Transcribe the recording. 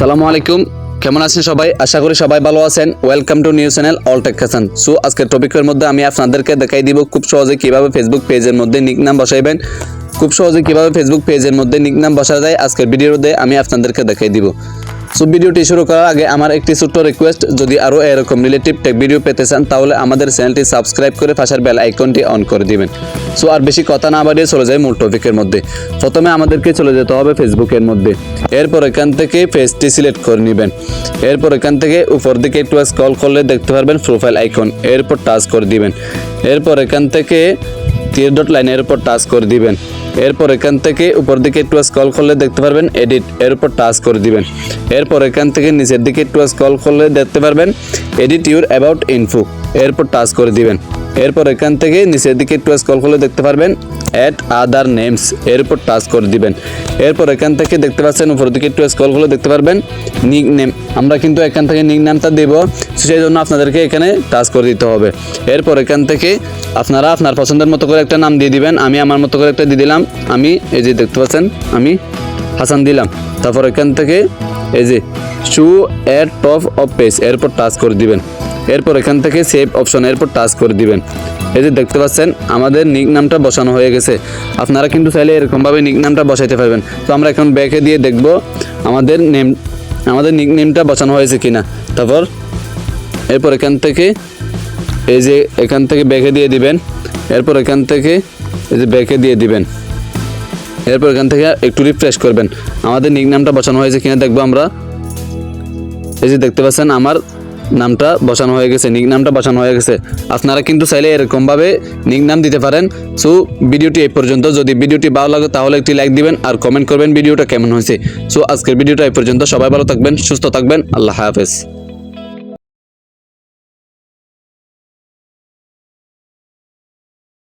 আসসালামু আলাইকুম। কেমন আছেন সবাই? আশা করি সবাই ভালো আছেন। Welcome to new channel all tech Hasan so আজকের টপিকের মধ্যে আমি আপনাদেরকে দেখাই দিব খুব সহজে কীভাবে ফেসবুক পেজের মধ্যে নিক নাম বসাইবেন। খুব সহজে কীভাবে ফেসবুক পেজের মধ্যে নিক নাম বসা যায় আজকের ভিডিওতে আমি আপনাদেরকে দেখাই দিব। সো ভিডিওটি শুরু করার আগে আমার একটি ছোট্ট রিকোয়েস্ট যদি আরও এরকম রিলেটিভ টেক ভিডিও পেতে চান, তাহলে আমাদের চ্যানেলটি সাবস্ক্রাইব করে পাশের বেল আইকনটি অন করে দিবেন। সো আর বেশি কথা না বাড়িয়ে চলে যায় মূল টপিকের মধ্যে। প্রথমে আমাদেরকে চলে যেতে হবে ফেসবুকের মধ্যে। এরপর এখান থেকে পেজটি সিলেক্ট করে নেবেন। এরপর এখান থেকে উপর দিকে একটু স্ক্রল করলে দেখতে পারবেন প্রোফাইল আইকন এরপর টাচ করে দিবেন। এরপর এখান থেকে তীর ডট লাইনের উপর টাচ করে দিবেন। এরপর এখান থেকে উপর দিকে একটু স্ক্রল করলে দেখতে পারবেন এডিট এর উপর টাচ করে দিবেন। এরপর এখান থেকে নিচের দিকে একটু স্ক্রল করলে দেখতে পারবেন এডিট ইউর অ্যাবাউট ইনফো এরপর টাচ করে দিবেন। এরপর এখান থেকে নিচের দিকে একটু স্ক্রল করলে দেখতে পারবেন অ্যাড আদার নেমস এর উপর টাচ করে দিবেন। এরপর এখান থেকে দেখতে পাচ্ছেন, উপর দিকে একটু স্ক্রল করলে দেখতে পারবেন নিক নেম আমরা কিন্তু এখান থেকে নিক নামটা দেব সেই জন্য আপনাদেরকে এখানে টাচ করে দিতে হবে। এরপর এখান থেকে আপনারা আপনার পছন্দের মতো করে একটা নাম দিয়ে দিবেন। আমি আমার মতো করে একটা দিয়ে দিলাম। আমি এই যে দেখতে পাচ্ছেন, আমি হাসান দিলাম। তারপর এখান থেকে এই যে শু এর টপ অফ পেজ এরপর টাচ করে দিবেন। এরপর এখান থেকে সেভ অপশন এরপর টাচ করে দিবেন। এই যে দেখতে পাচ্ছেন, আমাদের নিক নামটা বসানো হয়ে গেছে। আপনারা কিন্তু চাইলে এরকমভাবে নিক নামটা বসাইতে পারবেন। তো আমরা এখন ব্যাকে দিয়ে দেখব আমাদের নেম আমাদের নিক নেমটা বসানো হয়েছে কিনা। তারপর, এরপর এখান থেকে এই যে এখান থেকে ব্যাকে দিয়ে দিবেন। এরপর এখান থেকে এই যে ব্যাকে দিয়ে দিবেন। এরপর এখান থেকে একটু রিফ্রেশ করবেন। আমাদের নিক নামটা বসানো হয়েছে কিনা দেখব আমরা। এই যে দেখতে পাচ্ছেন, আমার নামটা বসানো হয়ে গেছে নিক নামটা বসানো হয়ে গেছে। আপনারা কিন্তু চাইলে এরকমভাবে নিক নাম দিতে পারেন। সো ভিডিওটি এই পর্যন্ত। যদি ভিডিওটি ভালো লাগে, তাহলে একটি লাইক দিবেন আর কমেন্ট করবেন ভিডিওটা কেমন হয়েছে। সো আজকের ভিডিওটা এই পর্যন্ত। সবাই ভালো থাকবেন, সুস্থ থাকবেন। আল্লাহ হাফেজ।